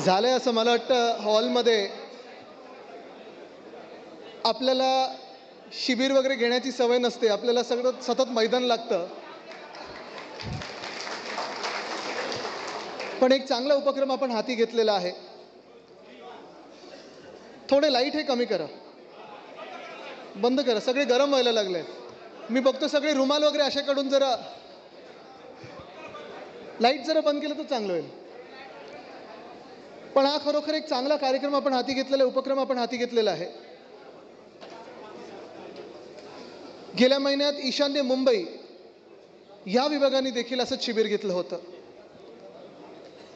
झालं आहे असं मला वाटतं हॉलमध्ये. आपल्याला शिबिर वगैरे घेण्याची सवय नसते. आपल्याला सगळं सतत मैदान लागतं. पण एक चांगला उपक्रम आपण हाती घेतलेला आहे. थोडे लाइट हे कमी करा. बंद करा. सगळे गरम व्हायला लागले मी बघतो सगळे रुमाल वगैरे अशाकडून जरा लाइट जरा बंद केलं तर चांगलं होईल. पण हा खरोखर एक चांगला कार्यक्रम आपण हाती घेतलेला उपक्रम आपण हाती घेतलेला आहे. गेल्या महिन्यात ईशान्य मुंबई या विभागाने देखील असंच शिबिर घेतलं होतं.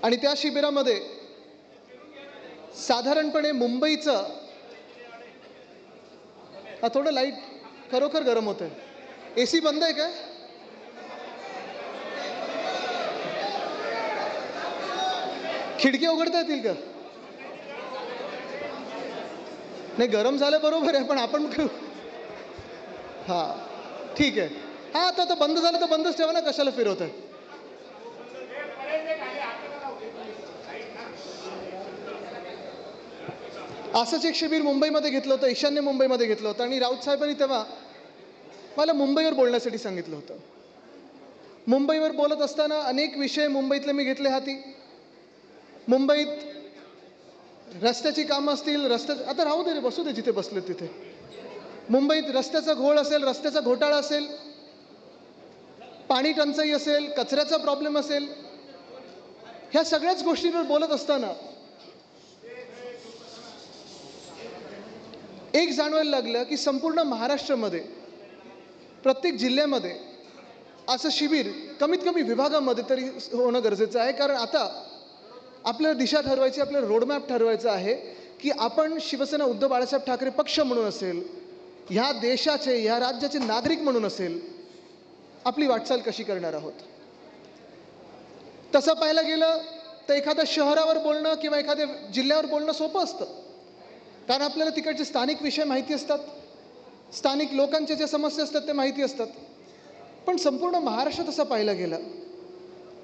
आणि त्या शिबिरामध्ये साधारणपणे मुंबईचं हा थोडं लाइट खरोखर गरम होतंय. ए सी बंद आहे काय? खिडक्या उघडता येतील का? नाही गरम झालं बरोबर आहे पण आपण हां ठीक आहे. हां आता आता बंद झालं तर बंदच ठेवा ना कशाला फिरवत? आहे असंच एक शिबिर मुंबईमध्ये घेतलं होतं ईशान्य मुंबईमध्ये घेतलं होतं आणि राऊत साहेबांनी तेव्हा मला मुंबईवर बोलण्यासाठी सांगितलं होतं. मुंबईवर बोलत असताना अनेक विषय मुंबईतले मी घेतले हाती. मुंबईत रस्त्याची कामं असतील रस्त्या आता राहू दे रे बसू दे जिथे बसले तिथे. मुंबईत रस्त्याचा घोळ असेल रस्त्याचा घोटाळा असेल पाणी टंचाई असेल कचऱ्याचा प्रॉब्लेम असेल ह्या सगळ्याच गोष्टींवर बोलत असताना एक जाणवायला लागलं की संपूर्ण महाराष्ट्रामध्ये प्रत्येक जिल्ह्यामध्ये असं शिबिर कमीत कमी विभागामध्ये तरी होणं गरजेचं आहे. कारण आता आपल्याला दिशा ठरवायची आपल्याला रोडमॅप ठरवायचा आहे की आपण शिवसेना उद्धव बाळासाहेब ठाकरे पक्ष म्हणून असेल ह्या देशाचे ह्या राज्याचे नागरिक म्हणून असेल आपली वाटचाल कशी करणार आहोत? तसं पाहायला गेलं तर एखाद्या शहरावर बोलणं किंवा एखाद्या जिल्ह्यावर बोलणं सोपं असतं. कारण आपल्याला तिकडचे स्थानिक विषय माहिती असतात. स्थानिक लोकांच्या ज्या समस्या असतात ते माहिती असतात. पण संपूर्ण महाराष्ट्र तसं पाहायला गेलं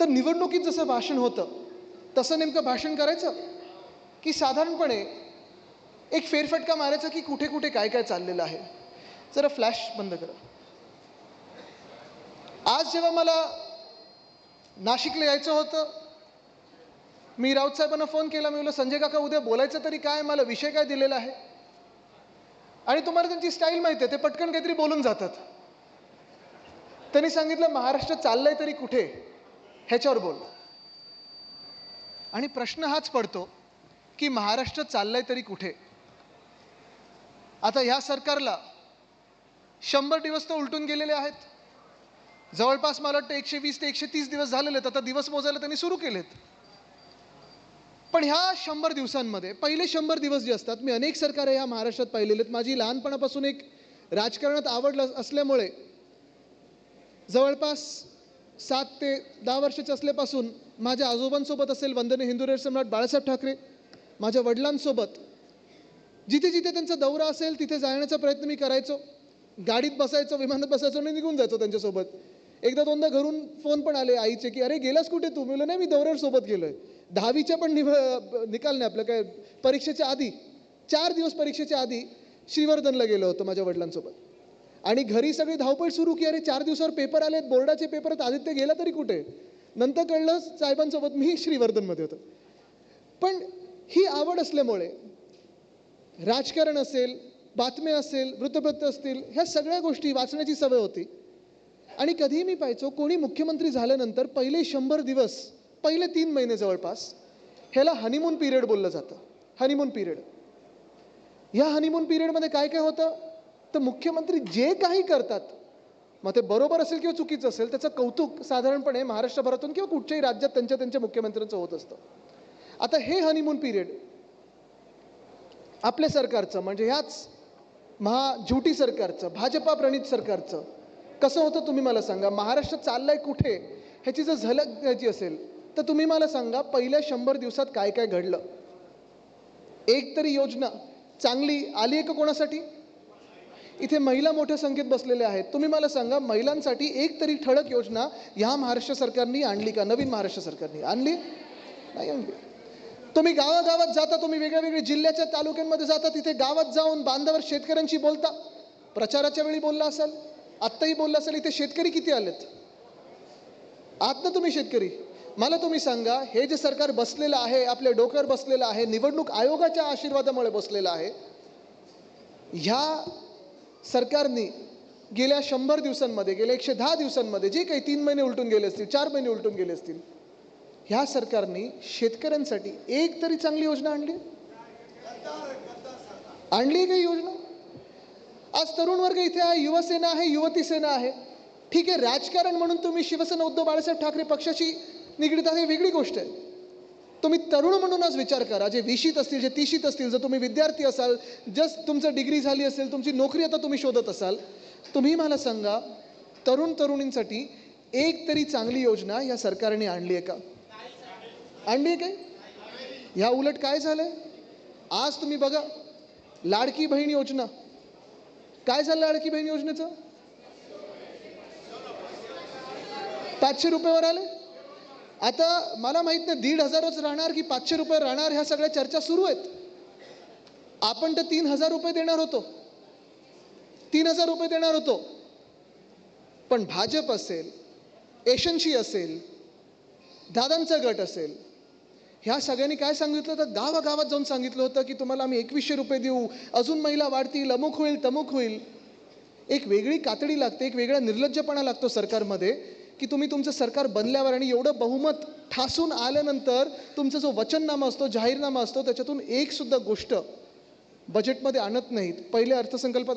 तर निवडणुकीत जसं भाषण होतं तसं नेमकं भाषण करायचं? की साधारणपणे एक फेरफटका मारायचा की कुठे कुठे काय काय चाललेलं आहे? जरा फ्लॅश बंद करा. आज जेव्हा मला नाशिकला यायचं होतं मी राऊत साहेबांना फोन केला. मी म्हणलं संजय काका उद्या बोलायचं तरी काय? मला विषय काय दिलेला आहे? आणि तुम्हाला त्यांची स्टाईल माहिती आहे ते पटकन काहीतरी बोलून जातात. त्यांनी सांगितलं महाराष्ट्र चाललंय तरी कुठे? ह्याच्यावर बोल. आणि प्रश्न हाच पडतो की महाराष्ट्र चाललंय तरी कुठे? आता ह्या सरकारला शंभर दिवस तर उलटून गेलेले आहेत. जवळपास मला वाटतं एकशे वीस ते एकशे तीस दिवस झालेले आहेत. आता दिवस मोजायला त्यांनी सुरू केलेत. पण ह्या शंभर दिवसांमध्ये पहिले शंभर दिवस जे असतात मी अनेक सरकार ह्या महाराष्ट्रात पाहिलेले आहेत. माझी लहानपणापासून एक राजकारणात आवड असल्यामुळे जवळपास सात ते दहा वर्षाचे असल्यापासून माझ्या आजोबांसोबत असेल वंदने हिंदू सम्राट बाळासाहेब ठाकरे माझ्या वडिलांसोबत. जिथे जिथे त्यांचा दौरा असेल तिथे जाण्याचा प्रयत्न मी करायचो. गाडीत बसायचो विमानात बसायचो आणि निघून जायचो त्यांच्यासोबत. एकदा दोनदा घरून फोन पण आले आईचे की अरे गेलास कुठे तू? मी नाही मी दौऱ्यावर सोबत आहे दहावीच्या पण निभ निकाल नाही आपलं काय परीक्षेच्या आधी चार दिवस परीक्षेच्या आधी श्रीवर्धनला गेलो होतो माझ्या वडिलांसोबत. आणि घरी सगळी धावपळ सुरू की अरे चार दिवसावर पेपर आलेत बोर्डाचे पेपर आदित्य गेला तरी कुठे? नंतर कळलं साहेबांसोबत मी श्रीवर्धनमध्ये होतो. पण ही आवड असल्यामुळे राजकारण असेल बातम्या असेल वृत्तपत्र असतील ह्या सगळ्या गोष्टी वाचण्याची सवय होती. आणि कधीही मी पाहायचो कोणी मुख्यमंत्री झाल्यानंतर पहिले शंभर दिवस पहिले तीन महिने जवळपास ह्याला हनीमून पिरियड बोललं जातं. हनीमून पिरियड ह्या हनीमून पिरियडमध्ये काय काय होतं? तर मुख्यमंत्री जे काही करतात मग ते बरोबर असेल किंवा चुकीचं असेल त्याचं कौतुक साधारणपणे महाराष्ट्रभरातून किंवा कुठच्याही राज्यात त्यांच्या त्यांच्या मुख्यमंत्र्यांचं होत असतं. आता हे हनीमून पिरियड आपल्या सरकारचं म्हणजे ह्याच महा झुटी सरकारचं भाजपा प्रणित सरकारचं कसं होतं तुम्ही मला सांगा? महाराष्ट्र चाललंय कुठे? ह्याची जर झलक द्यायची असेल तर तुम्ही मला सांगा पहिल्या शंभर दिवसात काय काय घडलं? एक तरी योजना चांगली आली आहे का कोणासाठी? इथे महिला मोठ्या संख्येत बसलेल्या आहेत. तुम्ही मला सांगा महिलांसाठी एक तरी ठळक योजना ह्या महाराष्ट्र सरकारनी आणली का? नवीन महाराष्ट्र सरकारनी आणली? नाही आणली. तुम्ही गावागावात जाता तुम्ही वेगळ्या वेगळ्या जिल्ह्याच्या तालुक्यांमध्ये जाता तिथे गावात जाऊन बांधावर शेतकऱ्यांशी बोलता. प्रचाराच्या वेळी बोलला असाल आत्ताही बोलला असाल इथे शेतकरी किती आलेत? आत्ता ना तुम्ही शेतकरी. मला तुम्ही सांगा हे जे सरकार बसलेलं आहे आपल्या डोक्यावर बसलेलं आहे निवडणूक आयोगाच्या आशीर्वादामुळे बसलेलं आहे ह्या सरकारने गेल्या शंभर दिवसांमध्ये गेल्या एकशे दहा दिवसांमध्ये जे काही तीन महिने उलटून गेले असतील चार महिने उलटून गेले असतील ह्या सरकारने शेतकऱ्यांसाठी एक तरी चांगली योजना आणली? आणली काही योजना? आज तरुण वर्ग इथे आहे युवसेना आहे युवती सेना आहे. ठीक आहे राजकारण म्हणून तुम्ही शिवसेना उद्धव बाळासाहेब ठाकरे पक्षाशी निगडीत आहे ही वेगळी गोष्ट आहे. तुम्ही तरुण म्हणूनच विचार करा. जे विशीत असतील जे तिशीत असतील जर तुम्ही विद्यार्थी असाल जस्ट तुमचं डिग्री झाली असेल तुमची नोकरी आता तुम्ही शोधत असाल तुम्ही मला सांगा तरुण तरुणींसाठी एक तरी चांगली योजना या सरकारने आणली आहे का? आणली आहे काय? ह्या उलट काय झालंय? आज तुम्ही बघा लाडकी बहीण योजना. काय झालं लाडकी बहीण योजनेचं? पाचशे रुपयावर आले? आता मला माहीत नाही दीड हजारच राहणार की पाचशे रुपये राहणार ह्या सगळ्या चर्चा सुरू आहेत. आपण तर तीन हजार रुपये देणार होतो. तीन हजार रुपये देणार होतो. पण भाजप असेल एशनशी असेल दादांचा गट असेल ह्या सगळ्यांनी काय सांगितलं होतं? गावागावात जाऊन सांगितलं होतं की तुम्हाला आम्ही एकवीसशे रुपये देऊ. अजून महिला वाढतील अमुक होईल तमुक होईल. एक वेगळी कातडी लागते एक वेगळा निर्लज्जपणा लागतो सरकारमध्ये. की तुम्ही तुमचं सरकार बनल्यावर आणि एवढं बहुमत ठासून आल्यानंतर तुमचा जो वचननामा असतो जाहीरनामा असतो त्याच्यातून एक सुद्धा गोष्ट बजेटमध्ये आणत नाहीत. पहिले अर्थसंकल्पात